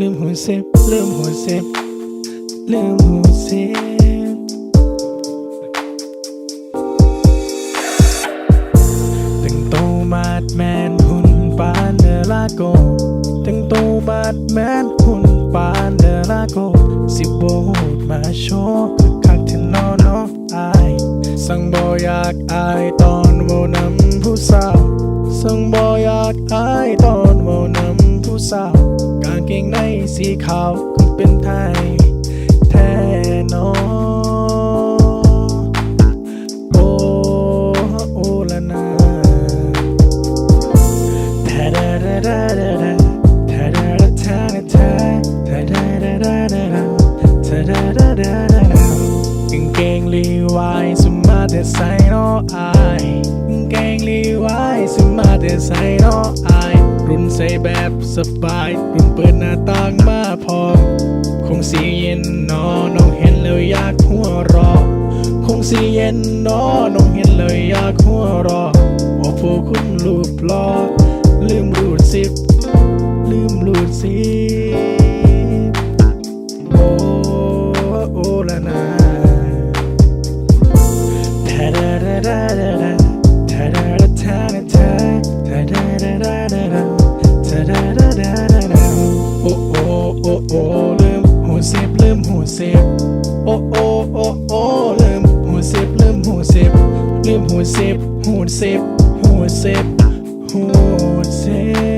ลืมหูสิบลืมหูสิบลืมหูสิบตึงโตมาดแมนหุ่นปานเดลาโกตึงโตมาดแมนหุ่นปานเดลาโกสิบโบดมาโชว์คักที่นอนออายสั่งบอยากอายตอนโวนำผู้สาวสั่งบอยากอายตอน สีขาวก็เป็นไทย แท้นอโอโอ้ละนาแท้ดาดาดาดาดาแท้ดาดาแท้แท้แท้ดาดาดาดาดาแท้ดาดาดาดาดากางเกงลีวายสมาแต่ใส่นออายกางเกงลีวายสมาแต่ใส่นออาย ใส่แบบสบายรุ่นเปิดหน้าต่างมาพอ คงสีเย็นนอน้องเห็นแล้วอยากหัวรอ คงสีเย็นนอน้องเห็นเลยอยากหัวรอโอ้ผู้คุณรูปลอลืมรูดซิปลืมรูดซิปโอ้โอ้ละนา สิบโอ้โอ้โอ้โอ้ลืมหูสิบลืมหูสิบลืมหูสิบหูสิบหูสิบหูสิบ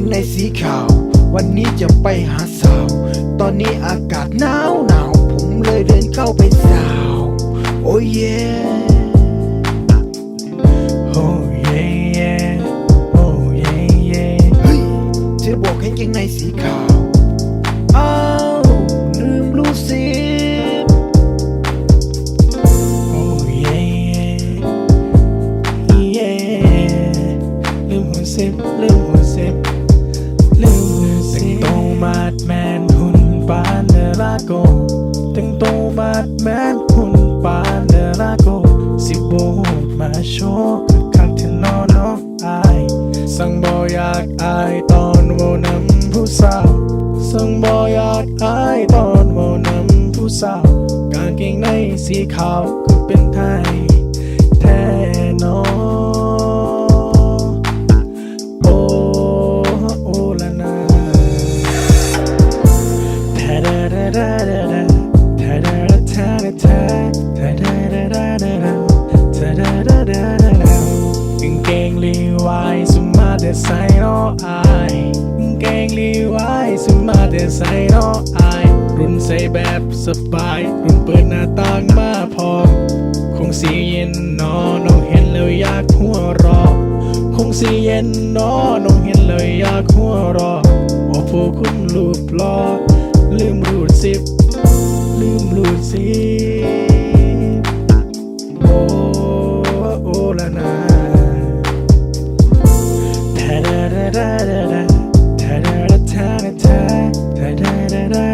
งในสีขาว วันนี้จะไปหาสาว ตอนนี้อากาศหนาวหนาว ผมเลยเดินเข้าไปสาว โอ้เย่โอ้เย่เย่โอ้เย่เย่เฮ้ยเธอบอกให้เกงในสีขาวอ้าวลืมรูดซิปโอ้เย่เย่ลืมหัวสิบลืม ดแมนหุ่นปานเดอลาโกสิบโบดมาโชว์คึกคักที่นอนนออายสังบออยากอายตอนโวนำผู้สาวสังบออยากอายตอนโวนำผู้สาวกางเกงในสีขาวก็เป็นไทย นออาย รุ่นใส่แบบสบาย รุ่นเปิดหน้าต่างมาพอ คงสีเย็นนอน้องเห็นแล้วอยากหัวรอ คงสีเย็นนอน้องเห็นเลยอยากหัวรอโอ้ผู้คุณลูปลอลืมรูดสิบลืมรูดสิบ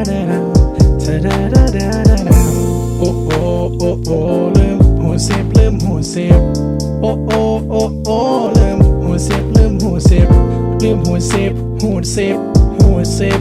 โอ้โอ้โอ้โอ้ลืมหูสิบลืมหูสิบโอ้โอ้โอ้โอ้ลืมหูสิบลืมหูสิบลืมหูสิบหูสิบหูเสิบ